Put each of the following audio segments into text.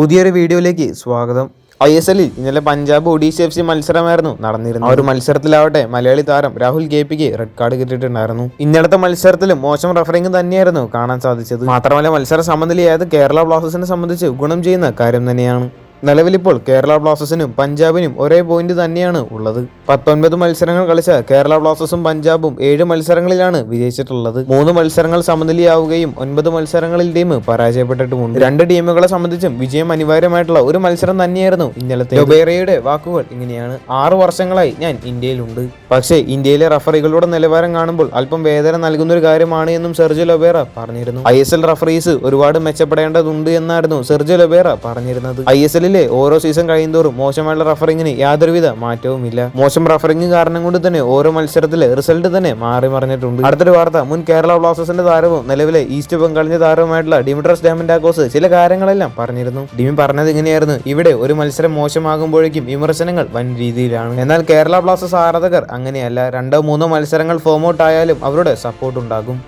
പുതിയൊരു വീഡിയോയിലേക്ക് സ്വാഗതം. ഐ എസ് എല്ലിൽ ഇന്നലെ പഞ്ചാബ് ഒഡീഷ എഫ് സി മത്സരമായിരുന്നു നടന്നിരുന്നത്. ആ ഒരു മത്സരത്തിലാവട്ടെ മലയാളി താരം രാഹുൽ കെ പിക്ക് റെഡ് കാർഡ് കിട്ടിയിട്ടുണ്ടായിരുന്നു. ഇന്നലത്തെ മത്സരത്തിലും മോശം റഫറിംഗ് തന്നെയായിരുന്നു കാണാൻ സാധിച്ചത്. മാത്രമല്ല മത്സര സമനിലയായത് കേരള ബ്ലാസ്റ്റേഴ്സിനെ സംബന്ധിച്ച് ഗുണം ചെയ്യുന്ന കാര്യം തന്നെയാണ്. നിലവിലിപ്പോൾ കേരള ബ്ലാസ്റ്റേഴ്സിനും പഞ്ചാബിനും ഒരേ പോയിന്റ് തന്നെയാണ് ഉള്ളത്. പത്തൊൻപത് മത്സരങ്ങൾ കളിച്ച കേരള ബ്ലാസ്റ്റേഴ്സും പഞ്ചാബും ഏഴ് മത്സരങ്ങളിലാണ് വിജയിച്ചിട്ടുള്ളത്. മൂന്ന് മത്സരങ്ങൾ സമനിലയാവുകയും ഒൻപത് മത്സരങ്ങളിൽ ടീം പരാജയപ്പെട്ടിട്ടുമുണ്ട്. രണ്ട് ടീമുകളെ സംബന്ധിച്ചും വിജയം അനിവാര്യമായിട്ടുള്ള ഒരു മത്സരം തന്നെയായിരുന്നു ഇന്നലത്തെ ഒബേറയുടെ വാക്കുകൾ ഇങ്ങനെയാണ്. ആറു വർഷങ്ങളായി ഞാൻ ഇന്ത്യയിലുണ്ട്. പക്ഷേ ഇന്ത്യയിലെ റഫറികളുടെ നിലവാരം കാണുമ്പോൾ അല്പം വേദന നൽകുന്ന ഒരു കാര്യമാണ് എന്നും സെർജി ലൊബേറ പറഞ്ഞിരുന്നു. ഐ എസ് എൽ റഫറീസ് ഒരുപാട് മെച്ചപ്പെടേണ്ടതുണ്ട് എന്നായിരുന്നു സെർജി ലൊബേറ പറഞ്ഞിരുന്നത്. ഐ എസ് എല്ലിലെ ഓരോ സീസൺ കഴിയുന്തോറും മോശമായുള്ള റഫറിങ്ങിന് യാതൊരുവിധ മാറ്റവുമില്ല. മോശം റഫറിംഗ് കാരണം കൊണ്ട് തന്നെ ഓരോ മത്സരത്തിലെ റിസൾട്ട് തന്നെ മാറി മറിഞ്ഞിട്ടുണ്ട്. അടുത്തൊരു വാർത്ത മുൻ കേരള ബ്ലാസ്റ്റേഴ്സിന്റെ താരവും നിലവിലെ ഈസ്റ്റ് ബംഗാളിന്റെ താരവുമായിട്ടുള്ള ഡിമിട്രസ് ഡാമിൻഡാക്കോസ് ചില കാര്യങ്ങളെല്ലാം പറഞ്ഞിരുന്നു. ഡിമി പറഞ്ഞത് ഇങ്ങനെയായിരുന്നു ഇവിടെ ഒരു മത്സരം മോശമാകുമ്പോഴേക്കും വിമർശനങ്ങൾ വൻ രീതിയിലാണ്. എന്നാൽ കേരള ബ്ലാസ്റ്റേഴ്സ് ആരാധകർ അങ്ങനെയല്ല. രണ്ടോ മൂന്നോ മത്സരങ്ങൾ ഫോം ഔട്ട് ആയാലും അവരുടെ സപ്പോർട്ട് ഉണ്ടാകും.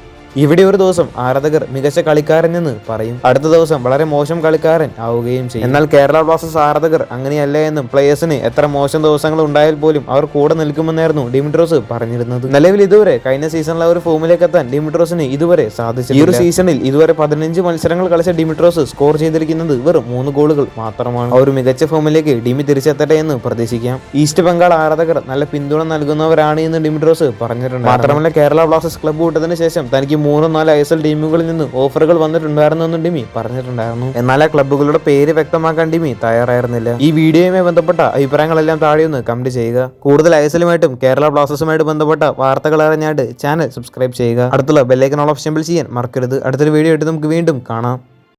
ഇവിടെ ഒരു ദിവസം ആരാധകർ മികച്ച കളിക്കാരൻ എന്ന് പറയും. അടുത്ത ദിവസം വളരെ മോശം കളിക്കാരൻ ആവുകയും ചെയ്യും. എന്നാൽ കേരള ബ്ലാസ്റ്റേഴ്സ് ആരാധകർ അങ്ങനെയല്ല എന്നും പ്ലേയേഴ്സിന് എത്ര മോശം ദിവസങ്ങൾ ഉണ്ടായാൽ പോലും അവർ കൂടെ നിൽക്കുമെന്നായിരുന്നു ഡിമിട്രോസ് പറഞ്ഞിരുന്നത്. നിലവിൽ ഇതുവരെ കഴിഞ്ഞ സീസണിലെ ഒരു ഫോമിലേക്ക് എത്താൻ ഡിമിട്രോസിന് ഇതുവരെ സാധിച്ചു ഈ ഒരു സീസണിൽ ഇതുവരെ പതിനഞ്ച് മത്സരങ്ങൾ കളിച്ച ഡിമിട്രോസ് സ്കോർ ചെയ്തിരിക്കുന്നത് വെറും മൂന്ന് ഗോളുകൾ മാത്രമാണ്. ആ ഒരു മികച്ച ഫോമിലേക്ക് ഡിമി തിരിച്ചെത്തട്ടെ എന്ന് പ്രതീക്ഷിക്കാം. ഈസ്റ്റ് ബംഗാൾ ആരാധകർ നല്ല പിന്തുണ നൽകുന്നവരാണ് എന്ന് ഡിമിട്രോസ് പറഞ്ഞിട്ടുണ്ട്. മാത്രമല്ല കേരള ബ്ലാസ്റ്റേഴ്സ് ക്ലബ്ബ് വിട്ടതിന് ശേഷം തനിക്ക് മൂന്നോ നാല് ഐ എസ് എൽ ടീമുകളിൽ നിന്ന് ഓഫറുകൾ വന്നിട്ടുണ്ടായിരുന്നു എന്നും ഡിമി പറഞ്ഞിട്ടുണ്ടായിരുന്നു. എന്നാൽ ആ ക്ലബ്ബുകളുടെ പേര് വ്യക്തമാക്കാൻ ഡിമി തയ്യാറായിരുന്നില്ല. ഈ വീഡിയോയുമായി ബന്ധപ്പെട്ട അഭിപ്രായങ്ങളെല്ലാം താഴെ ഒന്ന് കമന്റ് ചെയ്യുക. കൂടുതൽ ഐ എസ് എല്ലുമായിട്ടും കേരള ബ്ലാസ്റ്റേഴ്സുമായിട്ട് ബന്ധപ്പെട്ട വാർത്തകൾ അറിഞ്ഞായിട്ട് ചാനൽ സബ്സ്ക്രൈബ് ചെയ്യുക. അടുത്തുള്ള ബെല്ലൈക്കൻ ഓൾ ഓപ്ഷൻ ചെയ്യാൻ മറക്കരുത്. അടുത്തൊരു വീഡിയോ ആയിട്ട് നമുക്ക് വീണ്ടും കാണാം.